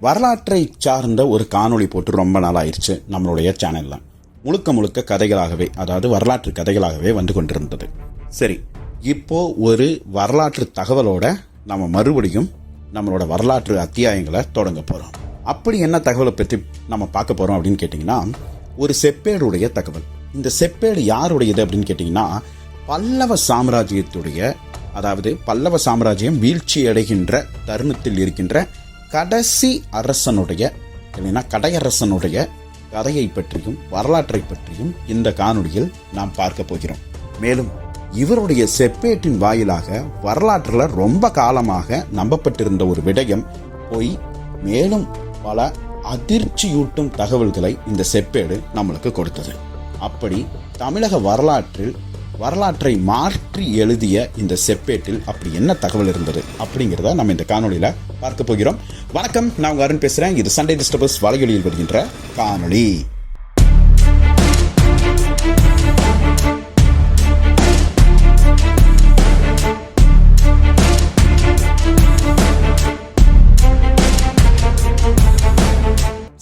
வரலாற்றை சார்ந்த ஒரு காணொளி போட்டு ரொம்ப நாள் ஆயிடுச்சு நம்மளுடைய சேனலில் முழுக்க முழுக்க கதைகளாகவே அதாவது வரலாற்று கதைகளாகவே வந்து கொண்டிருந்தது. சரி இப்போ ஒரு வரலாற்று தகவலோட நம்ம மறுபடியும் நம்மளோட வரலாற்று அத்தியாயங்களை தொடங்க போகிறோம் அப்படி என்ன தகவலை பற்றி நம்ம பார்க்க போகிறோம் அப்படின்னு கேட்டிங்கன்னா ஒரு செப்பேடுடைய தகவல். இந்த செப்பேடு யாருடையது அப்படின்னு கேட்டிங்கன்னா பல்லவ சாம்ராஜ்யத்துடைய அதாவது பல்லவ சாம்ராஜ்யம் வீழ்ச்சி அடைகின்ற தருணத்தில் இருக்கின்ற கடைசி அரசனுடைய இல்லைன்னா கடையரசனுடைய கதையை பற்றியும் வரலாற்றை பற்றியும் இந்த காணொலியில் நாம் பார்க்க போகிறோம். மேலும் இவருடைய செப்பேட்டின் வாயிலாக வரலாற்றில் ரொம்ப காலமாக நம்பப்பட்டிருந்த ஒரு விடயம் போய் மேலும் பல அதிர்ச்சியூட்டும் தகவல்களை இந்த செப்பேடு நம்மளுக்கு கொடுத்தது. அப்படி தமிழக வரலாற்றில் வரலாற்றை மாற்றி எழுதிய இந்த செப்பேட்டில் அப்படி என்ன தகவல் இருந்தது அப்படிங்கிறத நம்ம இந்த காணொலியில் பார்க்க போகிறோம். வணக்கம் நான் உங்க அருண் பேசுறேன். இது சண்டே டிஸ்டர்பஸ் வலையொலியில் வருகின்ற காணொளி.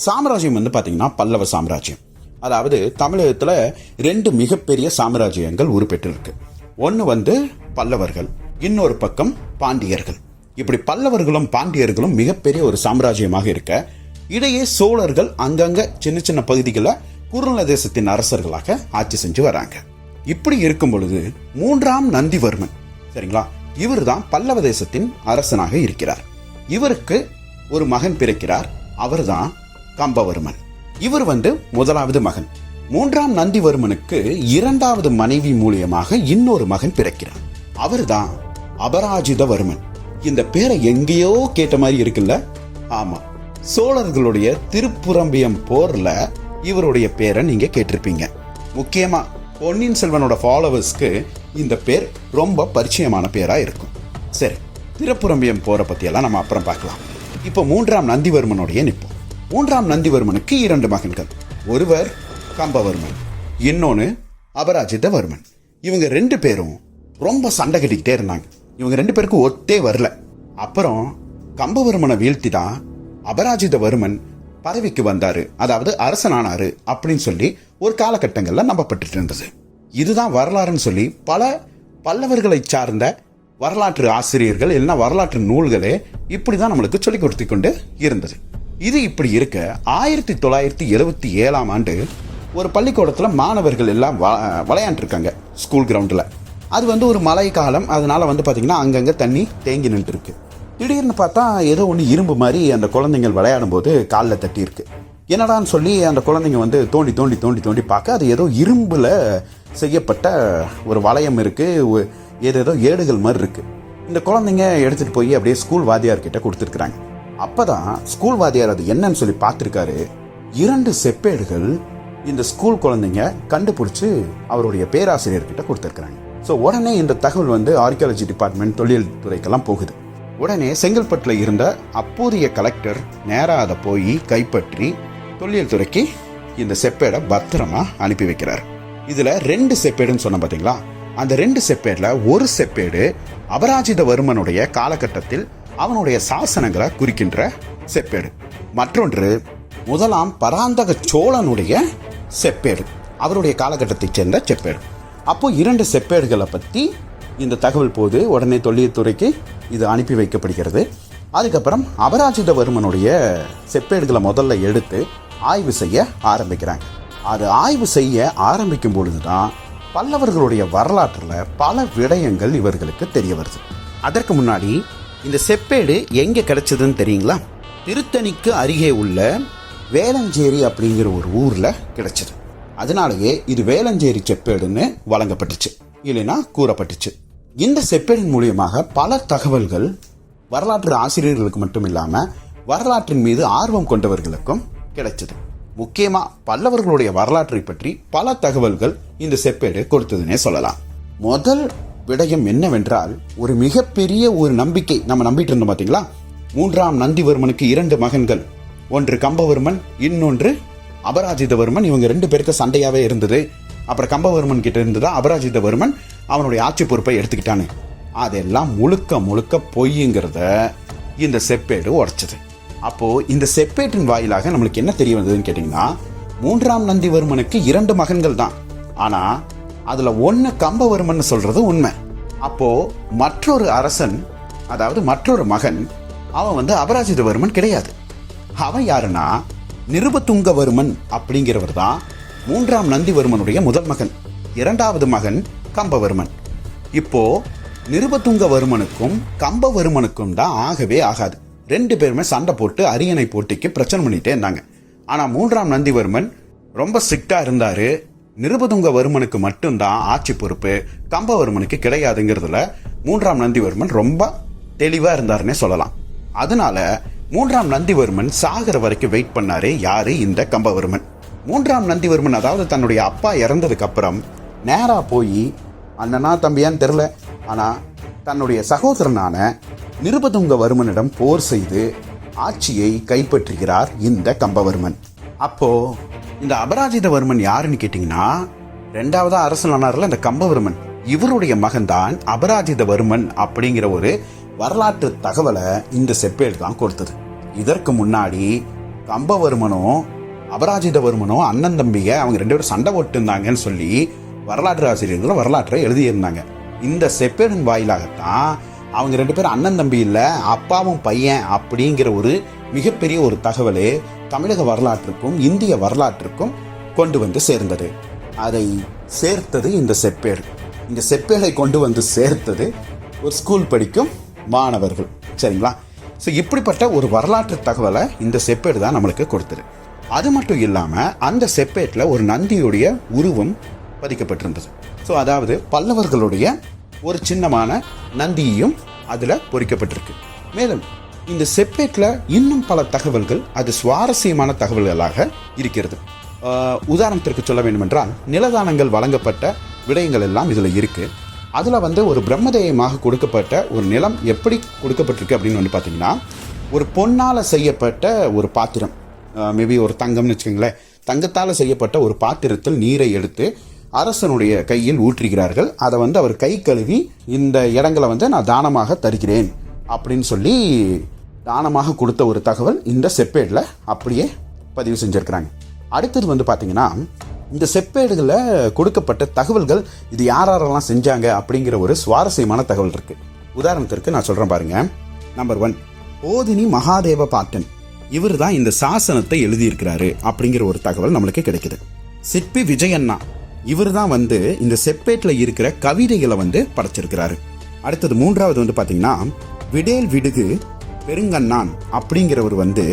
சாம்ராஜ்யம் வந்து பார்த்தீங்கன்னா பல்லவ சாம்ராஜ்யம். அதாவது தமிழகத்தில் ரெண்டு மிகப்பெரிய சாம்ராஜ்யங்கள் உருப்பெற்றிருக்கு. ஒன்று வந்து பல்லவர்கள் இன்னொரு பக்கம் பாண்டியர்கள். இப்படி பல்லவர்களும் பாண்டியர்களும் மிகப்பெரிய ஒரு சாம்ராஜ்யமாக இருக்க இடையே சோழர்கள் அங்கங்க சின்ன சின்ன பகுதிகளில் குறுநில தேசத்தின் அரசர்களாக ஆட்சி செஞ்சு வராங்க. இப்படி இருக்கும் பொழுது மூன்றாம் நந்திவர்மன் சரிங்களா? இவர்தான் பல்லவ தேசத்தின் அரசனாக இருக்கிறார். இவருக்கு ஒரு மகன் பிறக்கிறார். அவர்தான் கம்பவர்மன். இவர் வந்து முதலாவது மகன். மூன்றாம் நந்திவர்மனுக்கு இரண்டாவது மனைவி மூலியமாக இன்னொரு மகன் பிறக்கிறார். அவர்தான் அபராஜிதவர்மன். இந்த பேரை எங்கேயோ கேட்ட மாதிரி இருக்குல்ல? ஆமா. சோழர்களுடைய திருப்புரம்பியம் போர்ல இவருடைய பேரை நீங்க கேட்டிருப்பீங்க. முக்கியமா பொன்னியின் செல்வனோட ஃபாலோவர்ஸ்க்கு இந்த பேர் ரொம்ப பரிச்சயமான பேரா இருக்கும். சரி திருப்புரம்பியம் போரை பத்தியெல்லாம் நம்ம அப்புறம் பார்க்கலாம். இப்போ மூன்றாம் நந்திவர்மனுடைய நிற்போம். மூன்றாம் நந்திவர்மனுக்கு இரண்டு மகன்கள். ஒருவர் கம்பவர்மன் இன்னொன்று அபராஜிதவர்மன். இவங்க ரெண்டு பேரும் ரொம்ப சண்டை கட்டிக்கிட்டே இருந்தாங்க. இவங்க ரெண்டு பேருக்கும் ஒத்தே வரல. அப்புறம் கம்பவர்மனை வீழ்த்தி தான் அபராஜிதவர்மன் பதவிக்கு வந்தாரு. அதாவது அரசனானாரு அப்படின்னு சொல்லி ஒரு காலகட்டங்களில் நம்பப்பட்டு இருந்தது. இதுதான் வரலாறுன்னு சொல்லி பல பல்லவர்களை சார்ந்த வரலாற்று ஆசிரியர்கள் இல்லைன்னா வரலாற்று நூல்களே இப்படி தான் நம்மளுக்கு சொல்லிக் கொடுத்து கொண்டு இருந்தது. இது இப்படி இருக்க ஆயிரத்தி தொள்ளாயிரத்தி எழுபத்தி ஏழாம் ஆண்டு ஒரு பள்ளிக்கூடத்தில் மாணவர்கள் எல்லாம் வ விளையாண்டுருக்காங்க ஸ்கூல் கிரவுண்டில். அது வந்து ஒரு மழை காலம். அதனால வந்து பார்த்திங்கன்னா அங்கங்கே தண்ணி தேங்கி நின்றுருக்கு. திடீர்னு பார்த்தா ஏதோ ஒன்று இரும்பு மாதிரி அந்த குழந்தைங்கள் விளையாடும் போது காலில் தட்டியிருக்கு. என்னடான்னு சொல்லி அந்த குழந்தைங்க வந்து தோண்டி தோண்டி தோண்டி தோண்டி பார்க்க அது ஏதோ இரும்பில் செய்யப்பட்ட ஒரு வளையம் இருக்குது ஏதேதோ ஏடுகள் மாதிரி இருக்குது இந்த குழந்தைங்க எடுத்துகிட்டு போய் அப்படியே ஸ்கூல் வாதியார்கிட்ட கொடுத்துருக்குறாங்க. அப்போ தான் ஸ்கூல் வாத்தியார் அது என்னன்னு சொல்லி பார்த்துருக்காரு. இரண்டு செப்பேடுகள் இந்த ஸ்கூல் குழந்தைங்க கண்டுபிடிச்சி அவருடைய பேராசிரியர்கிட்ட கொடுத்துருக்குறாங்க. ஸோ உடனே இந்த தகவல் வந்து ஆர்கியாலஜி டிபார்ட்மெண்ட் தொழில் துறைக்கெல்லாம் போகுது. உடனே செங்கல்பட்டில் இருந்த அப்போதைய கலெக்டர் நேராக அதை போய் கைப்பற்றி தொல்லியல் துறைக்கு இந்த செப்பேடை பத்திரமா அனுப்பி வைக்கிறார். இதில் ரெண்டு செப்பேடுன்னு சொன்ன பார்த்தீங்களா அந்த ரெண்டு செப்பேடில் ஒரு செப்பேடு அபராஜிதவர்மனுடைய காலகட்டத்தில் அவனுடைய சாசனங்களை குறிக்கின்ற செப்பேடு. மற்றொன்று முதலாம் பராந்தக சோழனுடைய செப்பேடு. அவருடைய காலகட்டத்தைச் சேர்ந்த செப்பேடு. அப்போது இரண்டு செப்பேடுகளை பற்றி இந்த தகவல் போது உடனே தொல்லியத்துறைக்கு இது அனுப்பி வைக்கப்படுகிறது. அதுக்கப்புறம் அபராஜிதவர்மனுடைய செப்பேடுகளை முதல்ல எடுத்து ஆய்வு செய்ய ஆரம்பிக்கிறாங்க. அது ஆய்வு செய்ய ஆரம்பிக்கும் பொழுதுதான் பல்லவர்களுடைய வரலாற்றில் பல விடயங்கள் இவர்களுக்கு தெரிய வருது. அதற்கு முன்னாடி இந்த செப்பேடு எங்கே கிடைச்சதுன்னு தெரியுங்களா? திருத்தணிக்கு அருகே உள்ள வேளஞ்சேரி அப்படிங்கிற ஒரு ஊரில் கிடைச்சது. அதனாலேயே இது வேளஞ்சேரி செப்பேடுன்னு வழங்கப்பட்டுச்சு இல்லைன்னா கூறப்பட்டுச்சு. இந்த செப்பேடின் மூலியமாக பல தகவல்கள் வரலாற்று ஆசிரியர்களுக்கு மட்டும் இல்லாமல் வரலாற்றின் மீது ஆர்வம் கொண்டவர்களுக்கும் கிடைச்சது. முக்கியமாக பல்லவர்களுடைய வரலாற்றை பற்றி பல தகவல்கள் இந்த செப்பேடு கொடுத்ததுன்னே சொல்லலாம். முதல் விடயம் என்னவென்றால் ஒரு மிகப்பெரிய ஒரு நம்பிக்கை நம்ம நம்பிட்டு இருந்தோம் பார்த்தீங்களா மூன்றாம் நந்திவர்மனுக்கு இரண்டு மகன்கள். ஒன்று கம்பவர்மன் இன்னொன்று அபராஜிதவர்மன் இவங்க ரெண்டு பேருக்கு சண்டையாவே இருந்தது. அப்புறம் கம்பவர்மன் கிட்ட இருந்ததா? அபராஜிதவர்மன் அவனுடைய ஆட்சி பொறுப்பை எடுத்துக்கிட்டானு. அதெல்லாம் முழுக்க முழுக்க பொய்ங்கிறத இந்த செப்பேடு உடைச்சது. அப்போ இந்த செப்பேட்டின் வாயிலாக நம்மளுக்கு என்ன தெரிய வந்ததுன்னு கேட்டிங்கன்னா மூன்றாம் நந்திவர்மனுக்கு இரண்டு மகன்கள் தான். ஆனா அதுல ஒன்னு கம்பவர்மன் சொல்றது உண்மை. அப்போ மற்றொரு அரசன் அதாவது மற்றொரு மகன் அவன் வந்து அபராஜிதவர்மன் கிடையாது. அவன் யாருன்னா நிருபதுங்கவர்மன் அப்படிங்கிறவர் தான் மூன்றாம் நந்திவர்மனுடைய முதல் மகன். இரண்டாவது மகன் கம்பவர்மன். இப்போ நிருபதுங்கவர்மனுக்கும் கம்பவர்மனுக்கும் தான் ஆகவே ஆகாது. ரெண்டு பேருமே சண்டை போட்டு அரியணை போட்டிக்கு பிரச்சனை பண்ணிட்டே இருந்தாங்க. ஆனால் மூன்றாம் நந்திவர்மன் ரொம்ப ஸ்ட்ரிக்டா இருந்தார். நிருபதுங்கவர்மனுக்கு மட்டும்தான் ஆட்சி பொறுப்பு கம்பவர்மனுக்கு கிடையாதுங்கிறதுல மூன்றாம் நந்திவர்மன் ரொம்ப தெளிவாக இருந்தாருன்னே சொல்லலாம். அதனால மூன்றாம் நந்திவர்மன் சாகர வரைக்கும் வெயிட் பண்ணாரு யாரு இந்த கம்பவர்மன்? மூன்றாம் நந்திவர்மன் அதாவது தன்னுடைய அப்பா இறந்ததுக்கு அப்புறம் நேரா போய் அண்ணனா தம்பியான்னு தெரில ஆனால் தன்னுடைய சகோதரனான நிருபதுங்கவர்மனிடம் போர் செய்து ஆட்சியை கைப்பற்றுகிறார் இந்த கம்பவர்மன். அப்போ இந்த அபராஜிதவர்மன் யாருன்னு கேட்டிங்கன்னா ரெண்டாவதாக அரசனானார்ல இந்த கம்பவர்மன். இவருடைய மகன்தான் அபராஜிதவர்மன் அப்படிங்கிற ஒரு வரலாற்று தகவலை இந்த செப்பேடு தான் கொடுத்தது. இதற்கு முன்னாடி கம்பவர்மனும் அபராஜிதவர்மனும் அண்ணன் தம்பிக அவங்க ரெண்டு பேரும் சண்டை போட்டுருந்தாங்கன்னு சொல்லி வரலாற்று ஆசிரியர்கள் வரலாற்றை எழுதியிருந்தாங்க. இந்த செப்பேடின் வாயிலாகத்தான் அவங்க ரெண்டு பேரும் அண்ணன் தம்பி இல்லை அப்பாவும் பையன் அப்படிங்கிற ஒரு மிகப்பெரிய ஒரு தகவலே தமிழக வரலாற்றுக்கும் இந்திய வரலாற்றுக்கும் கொண்டு வந்து சேர்ந்தது. அதை சேர்த்தது இந்த செப்பேடு. இந்த செப்பேடை கொண்டு வந்து சேர்த்தது ஒரு ஸ்கூல் படிக்கும் மாணவர்கள். சரிங்களா? ஸோ இப்படிப்பட்ட ஒரு வரலாற்று தகவலை இந்த செப்பேடு தான் நம்மளுக்கு கொடுத்தது. அது மட்டும் இல்லாமல் அந்த செப்பேட்டில் ஒரு நந்தியுடைய உருவம் பதிக்கப்பட்டிருந்தது. ஸோ அதாவது பல்லவர்களுடைய ஒரு சின்னமான நந்தியையும் அதில் பொறிக்கப்பட்டிருக்கு. மேலும் இந்த செப்பேட்டில் இன்னும் பல தகவல்கள் அது சுவாரஸ்யமான தகவல்களாக இருக்கிறது. உதாரணத்திற்கு சொல்ல வேண்டுமென்றால் நிலதானங்கள் வழங்கப்பட்ட விடயங்கள் எல்லாம் இதில் இருக்குது அதில் வந்து ஒரு பிரம்மதேயமாக கொடுக்கப்பட்ட ஒரு நிலம் எப்படி கொடுக்கப்பட்டிருக்கு அப்படின்னு வந்து பார்த்தீங்கன்னா ஒரு பொன்னால் செய்யப்பட்ட ஒரு பாத்திரம். மேபி ஒரு தங்கம்னு வச்சுக்கோங்களேன். தங்கத்தால் செய்யப்பட்ட ஒரு பாத்திரத்தில் நீரை எடுத்து அரசனுடைய கையில் ஊற்றுகிறார்கள். அதை வந்து அவர் கை கழுவி இந்த இடங்களை வந்து நான் தானமாக தருகிறேன் அப்படின்னு சொல்லி தானமாக கொடுத்த ஒரு தகவல் இந்த செப்பேடில் அப்படியே பதிவு செஞ்சிருக்கிறாங்க. அடுத்தது வந்து பார்த்தீங்கன்னா இந்த செப்பேடுகளில் கொடுக்கப்பட்ட தகவல்கள் இது யார் யாரெல்லாம் செஞ்சாங்க அப்படிங்கிற ஒரு சுவாரஸ்யமான தகவல் இருக்குது உதாரணத்திற்கு நான் சொல்கிறேன் பாருங்கள் நம்பர் ஒன் ஓதினி மகாதேவ பாட்டன். இவர் தான் இந்த சாசனத்தை எழுதியிருக்கிறாரு அப்படிங்கிற ஒரு தகவல் நம்மளுக்கு கிடைக்குது. சிற்பி விஜயண்ணா இவர் தான் வந்து இந்த செப்பேட்டில் இருக்கிற கவிதைகளை வந்து படைச்சிருக்கிறாரு. அடுத்தது மூன்றாவது வந்து பார்த்தீங்கன்னா விடேல் விடுகு பெருங்கண்ணான் அப்படிங்கிறவர் வந்து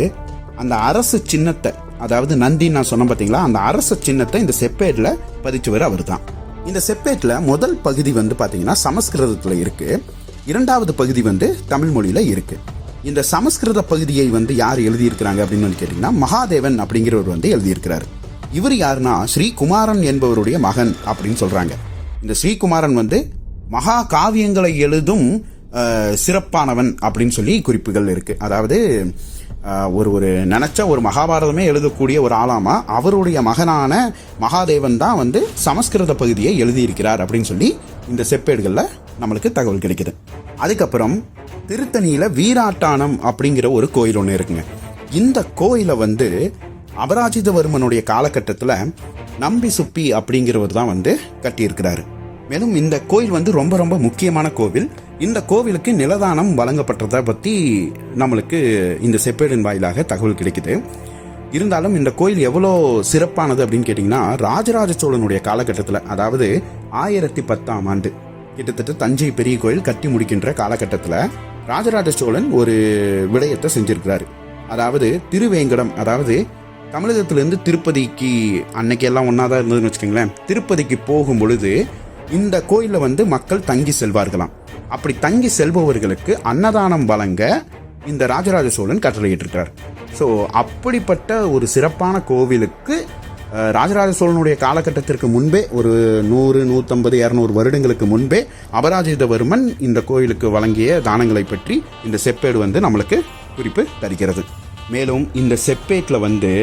அந்த அரசு சின்னத்தை அதாவது நந்தின்னு நான் சொன்னேன் பார்த்தீங்களா அந்த அரச சின்னத்தை இந்த செப்பேட்டில் பதிச்சவர் அவர் தான் இந்த செப்பேட்டில் முதல் பகுதி வந்து பார்த்தீங்கன்னா சமஸ்கிருதத்தில் இருக்குது இரண்டாவது பகுதி வந்து தமிழ் மொழியில் இருக்குது இந்த சமஸ்கிருத பகுதியை வந்து யார் எழுதியிருக்கிறாங்க அப்படின்னு வந்து கேட்டிங்கன்னா மகாதேவன் அப்படிங்கிறவர் வந்து எழுதியிருக்கிறார். இவர் யாருன்னா ஸ்ரீகுமாரன் என்பவருடைய மகன் அப்படின்னு சொல்கிறாங்க இந்த ஸ்ரீகுமாரன் வந்து மகா காவியங்களை எழுதும் சிறப்பானவன் அப்படின்னு சொல்லி குறிப்புகள் இருக்கு. அதாவது ஒரு ஒரு நினச்ச ஒரு மகாபாரதமே எழுதக்கூடிய ஒரு ஆளாமா அவருடைய மகனான மகாதேவன் தான் வந்து சமஸ்கிருத பகுதியை எழுதியிருக்கிறார் அப்படின்னு சொல்லி இந்த செப்பேடுகளில் நம்மளுக்கு தகவல் கிடைக்கிது. அதுக்கப்புறம் திருத்தணியில வீராட்டானம் அப்படிங்கிற ஒரு கோயில் ஒன்று இருக்குங்க. இந்த கோயிலை வந்து அபராஜிதவர்மனுடைய காலகட்டத்தில் நம்பி சுப்பி அப்படிங்கிறவர் தான் வந்து கட்டியிருக்கிறாரு. மேலும் இந்த கோயில் வந்து ரொம்ப ரொம்ப முக்கியமான கோவில். இந்த கோவிலுக்கு நிலதானம் வழங்கப்பட்டதை பற்றி நம்மளுக்கு இந்த செப்பேடின் வாயிலாக தகவல் கிடைக்குது. இருந்தாலும் இந்த கோயில் எவ்வளோ சிறப்பானது அப்படின்னு கேட்டிங்கன்னா ராஜராஜ சோழனுடைய காலகட்டத்தில் அதாவது ஆயிரத்தி பத்தாம் ஆண்டு கிட்டத்தட்ட தஞ்சை பெரிய கோயில் கட்டி முடிக்கின்ற காலகட்டத்தில் ராஜராஜ சோழன் ஒரு விடயத்தை செஞ்சிருக்கிறாரு. அதாவது திருவேங்கடம் அதாவது தமிழகத்திலேருந்து திருப்பதிக்கு அன்னைக்கு எல்லாம் ஒன்றா தான் இருந்ததுன்னு வச்சுக்கோங்களேன் திருப்பதிக்கு போகும் பொழுது இந்த கோயிலில் வந்து மக்கள் தங்கி செல்வார்களாம். அப்படி தங்கி செல்பவர்களுக்கு அன்னதானம் வழங்க இந்த ராஜராஜ சோழன் கட்டளையிட்டிருக்கிறார். ஸோ அப்படிப்பட்ட ஒரு சிறப்பான கோவிலுக்கு ராஜராஜ சோழனுடைய காலகட்டத்திற்கு முன்பே ஒரு நூறு நூற்றம்பது இரநூறு வருடங்களுக்கு முன்பே அபராஜிதவர்மன் இந்த கோயிலுக்கு வழங்கிய தானங்களை பற்றி இந்த செப்பேடு வந்து நம்மளுக்கு குறிப்பு தருகிறது. மேலும் இந்த செப்பேட்டில் வந்து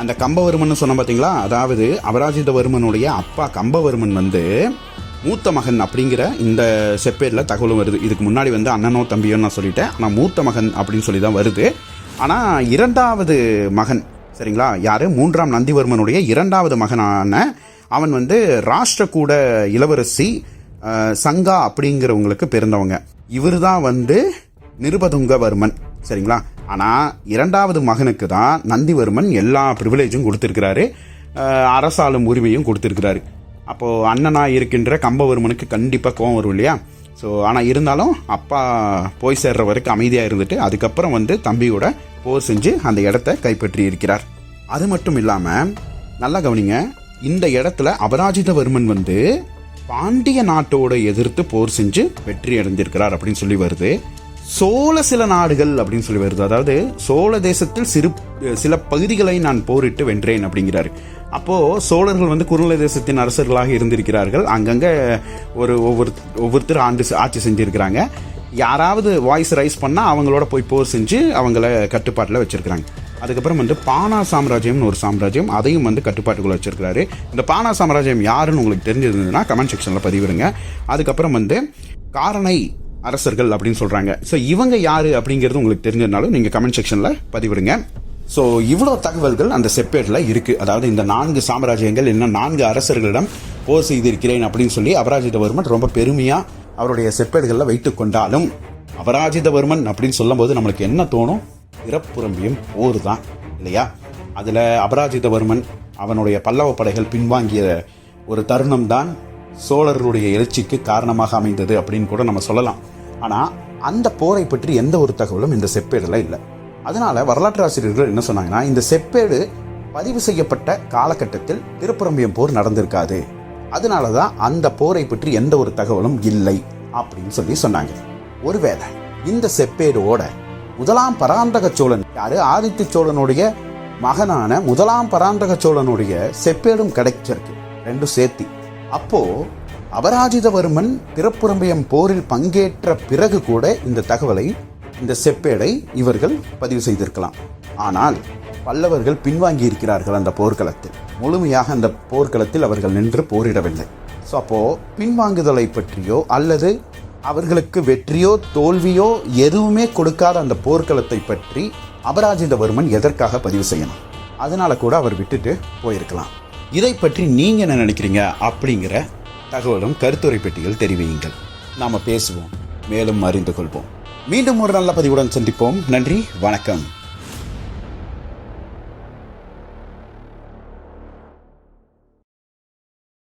அந்த கம்பவர்மன் சொன்ன பார்த்தீங்களா அதாவது அபராஜிதவர்மனுடைய அப்பா கம்பவர்மன் வந்து மூத்த மகன் அப்படிங்கிற இந்த செப்பேரில் தகவலும் வருது. இதுக்கு முன்னாடி வந்து அண்ணனோ தம்பியோ நான் சொல்லிட்டேன். ஆனால் மூத்த மகன் அப்படின்னு சொல்லி தான் வருது. ஆனால் இரண்டாவது மகன் சரிங்களா? யார்? மூன்றாம் நந்திவர்மனுடைய இரண்டாவது மகனான அவன் வந்து ராஷ்டிரகூட இளவரசி சங்கா அப்படிங்கிறவங்களுக்கு பிறந்தவங்க. இவர் தான் வந்து நிருபதுங்கவர்மன் சரிங்களா? ஆனால் இரண்டாவது மகனுக்கு தான் நந்திவர்மன் எல்லா ப்ரிவிலேஜும் கொடுத்துருக்கிறாரு. அரசாளும் உரிமையும் கொடுத்துருக்கிறாரு. அப்போது அண்ணனா இருக்கின்ற கம்பவர்மனுக்கு கண்டிப்பாக கோவம் வரும் இல்லையா? ஸோ ஆனால் இருந்தாலும் அப்பா போய் சேர்ற வரைக்கும் அமைதியாக இருந்துட்டு அதுக்கப்புறம் வந்து தம்பியோட போர் செஞ்சு அந்த இடத்த கைப்பற்றி இருக்கிறார். அது மட்டும் இல்லாமல் நல்லா கவனிங்க இந்த இடத்துல அபராஜிதவர்மன் வந்து பாண்டிய நாட்டோட எதிர்த்து போர் செஞ்சு வெற்றி அடைந்திருக்கிறார் அப்படின்னு சொல்லி வருது. சோழ சில நாடுகள் அப்படின்னு சொல்லி வருது. அதாவது சோழ தேசத்தில் சிறு சில பகுதிகளை நான் போரிட்டு வென்றேன் அப்படிங்கிறாரு. அப்போ சோழர்கள் வந்து குறுநில தேசத்தின் அரசர்களாக இருந்திருக்கிறார்கள். அங்கங்க ஒரு ஒவ்வொரு ஒவ்வொருத்தர் ஆண்டு ஆட்சி செஞ்சிருக்கிறாங்க. யாராவது வாய்ஸ் ரைஸ் பண்ணால் அவங்களோட போய் போர் செஞ்சு அவங்கள கட்டுப்பாட்டில் வச்சுருக்கிறாங்க. அதுக்கப்புறம் வந்து பானா சாம்ராஜ்யம்னு ஒரு சாம்ராஜ்யம் அதையும் வந்து கட்டுப்பாட்டுக்குள்ள வச்சுருக்கிறாரு. இந்த பானா சாம்ராஜ்யம் யாருன்னு உங்களுக்கு தெரிஞ்சிருந்ததுன்னா கமெண்ட் செக்ஷனில் பதிவிடுங்க. அதுக்கப்புறம் வந்து காரணை அரசர்கள் அப்படின்னு சொல்கிறாங்க ஸோ இவங்க யார் அப்படிங்கிறது உங்களுக்கு தெரிஞ்சதுனாலும் நீங்கள் கமெண்ட் செக்ஷனில் பதிவிடுங்க. ஸோ இவ்வளோ தகவல்கள் அந்த செப்பேட்டில் இருக்குது அதாவது இந்த நான்கு சாம்ராஜ்யங்கள் இன்னும் நான்கு அரசர்களிடம் போர் செய்திருக்கிறேன் அப்படின்னு சொல்லி அபராஜிதவர்மன் ரொம்ப பெருமையாக அவருடைய செப்பேடுகளில் வைத்து கொண்டாலும் அபராஜிதவர்மன் அப்படின்னு சொல்லும்போது நம்மளுக்கு என்ன தோணும்? இறப்புறம்பியும் போர் தான் இல்லையா? அதில் அபராஜிதவர்மன் அவனுடைய பல்லவ படைகள் பின்வாங்கிய ஒரு தருணம் தான் சோழர்களுடைய எழுச்சிக்கு காரணமாக அமைந்தது அப்படின்னு கூட நம்ம சொல்லலாம். ஆனால் அந்த போரை பற்றி எந்த ஒரு தகவலும் இந்த செப்பேடில் இல்லை. அதனால வரலாற்று ஆசிரியர்கள் என்ன சொன்னாங்கன்னா இந்த செப்பேடு பதிவு செய்யப்பட்ட காலகட்டத்தில் திருப்பரம்பியம் போர் நடந்திருக்காது. அதனால தான் அந்த போரை பற்றி எந்த ஒரு தகவலும் இல்லை அப்படின்னு சொல்லி சொன்னாங்க. ஒருவேளை இந்த செப்பேடோட முதலாம் பராந்தக சோழன் யாரு? ஆதித்ய சோழனுடைய மகனான முதலாம் பராந்தக சோழனுடைய செப்பேடும் கிடைச்சிருக்கு. ரெண்டும் சேர்த்தி. அப்போ அபராஜிதவர்மன் திருப்புறம்பியம் போரில் பங்கேற்ற பிறகு கூட இந்த தகவலை இந்த செப்பேடை இவர்கள் பதிவு செய்திருக்கலாம். ஆனால் பல்லவர்கள் பின்வாங்கி இருக்கிறார்கள் அந்த போர்க்களத்தில். முழுமையாக அந்த போர்க்களத்தில் அவர்கள் நின்று போரிடவில்லை. ஸோ அப்போது பின்வாங்குதலை பற்றியோ அல்லது அவர்களுக்கு வெற்றியோ தோல்வியோ எதுவுமே கொடுக்காத அந்த போர்க்களத்தை பற்றி அபராஜிதவர்மன் எதற்காக பதிவு செய்யணும்? அதனால் கூட அவர் விட்டுட்டு போயிருக்கலாம். இதை பற்றி நீங்க என்ன நினைக்கிறீங்க அப்படிங்கிற தகவலும் கருத்துரை பெட்டியில் தெரிவியுங்கள். நாம பேசுவோம் மேலும் அறிந்து கொள்வோம். மீண்டும் ஒரு நல்ல பதிவுடன் சந்திப்போம். நன்றி வணக்கம்.